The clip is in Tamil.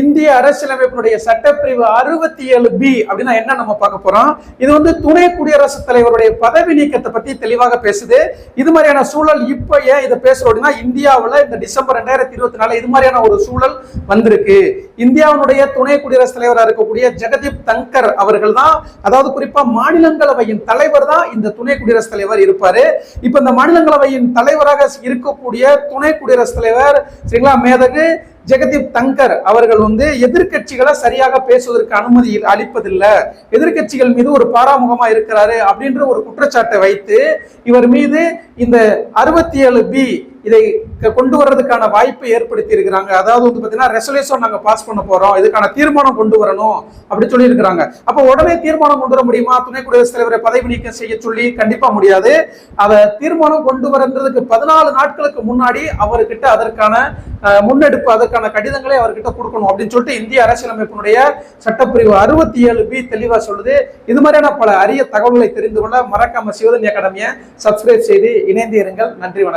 இந்திய அரசியலமைப்பினுடைய சட்டப்பிரிவு அறுபத்தி ஏழு பி அப்படின்னா என்ன நம்ம பார்க்க போறோம்? இது வந்து துணை குடியரசுத் தலைவருடைய பதவி நீக்கத்தை பத்தி தெளிவாக பேசுது. இது மாதிரியான சூழல் இப்ப ஏன் இதை பேசுறோம் அப்படின்னா இந்தியாவில் இந்த டிசம்பர் ரெண்டாயிரத்தி இருபத்தி நாலு இது மாதிரியான ஒரு சூழல் வந்திருக்கு. இந்தியாவுடைய துணை குடியரசுத் தலைவராக இருக்கக்கூடிய ஜெகதீப் தங்கர் அவர்கள் தான் அதாவது குறிப்பா மாநிலங்களவையின் தலைவர் தான் இந்த துணை குடியரசுத் தலைவர் இருப்பாரு. இப்ப இந்த மாநிலங்களவையின் தலைவராக இருக்கக்கூடிய துணை குடியரசுத் தலைவர் சரிங்களா மேதகு ஜெகதீப் தங்கர் அவர்கள் வந்து எதிர்க்கட்சிகளை சரியாக பேசுவதற்கு அனுமதி அளிப்பதில்லை. எதிர்க்கட்சிகள் மீது ஒரு பாராமுகமா இருக்கிறாரு அப்படின்ற ஒரு குற்றச்சாட்டை வைத்து இவர் மீது இந்த அறுபத்தி ஏழு பி இதை க- கொண்டு வர்றதுக்கான வாய்ப்பை ஏற்படுத்தி இருக்கிறாங்க. அதாவது வந்து பார்த்தீங்கன்னா ரெசல்யூஷன் நாங்கள் பாஸ் பண்ண போகிறோம் இதுக்கான தீர்மானம் கொண்டு வரணும் அப்படின்னு சொல்லி இருக்கிறாங்க உடனே தீர்மானம் கொண்டு வர முடியுமா? துணை குடியரசுத் தலைவரை பதவி நீக்கம் செய்ய சொல்லி கண்டிப்பாக முடியாது. அதை தீர்மானம் கொண்டு வரன்றதுக்கு பதினாலு நாட்களுக்கு முன்னாடி அவர்கிட்ட அதற்கான முன்னெடுப்பு அதற்கான கடிதங்களை அவர்கிட்ட கொடுக்கணும் அப்படின்னு சொல்லிட்டு இந்திய அரசியலமைப்பினுடைய சட்டப்பிரிவு அறுபத்தி ஏழு பி தெளிவாக சொல்லுது. இது மாதிரியான பல அரிய தகவல்களை தெரிந்து கொள்ள மறக்காம சிவதன்ய அகாடமியை சப்ஸ்கிரைப் செய்து இணைந்து இருங்கள் நன்றி வணக்கம்.